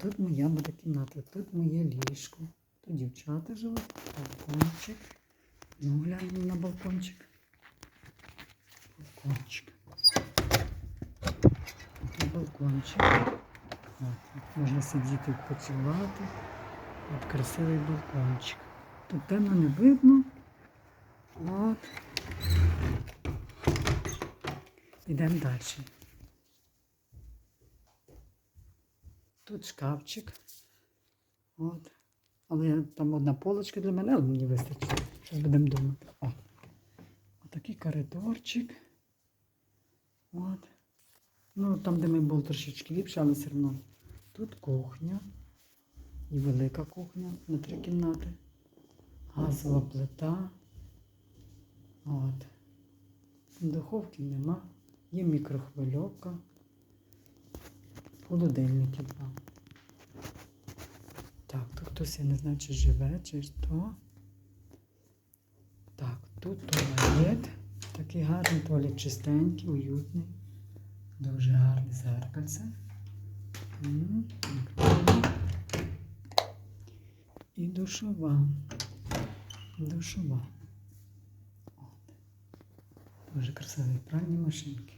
Тут моя буде кімната, тут моє ліжко. Тут дівчата живуть, балкончик. Ну, глянемо на балкончик. Балкончик. Тут балкончик. От, можна сидіти відпочивати. От красивий балкончик. Тут темно не видно. От. Йдемо далі. Тут шкафчик. От. Але там одна полочка для мене, але мені вистачить. Зараз будемо думати. О. Отакий коридорчик. От. Ну, там, де ми були трошечки ліпше, але все одно. Тут кухня. І велика кухня на три кімнати. Газова плита. От. Духовки нема. Є мікрохвильовка. Холодильники два. Так, тут хтось, я не знаю, чи живе, чи що. Так, тут туалет. Такий гарний туалет, чистенький, уютний. Дуже гарне зеркальце. І душова. Душова. От. Дуже красиві пральні машинки.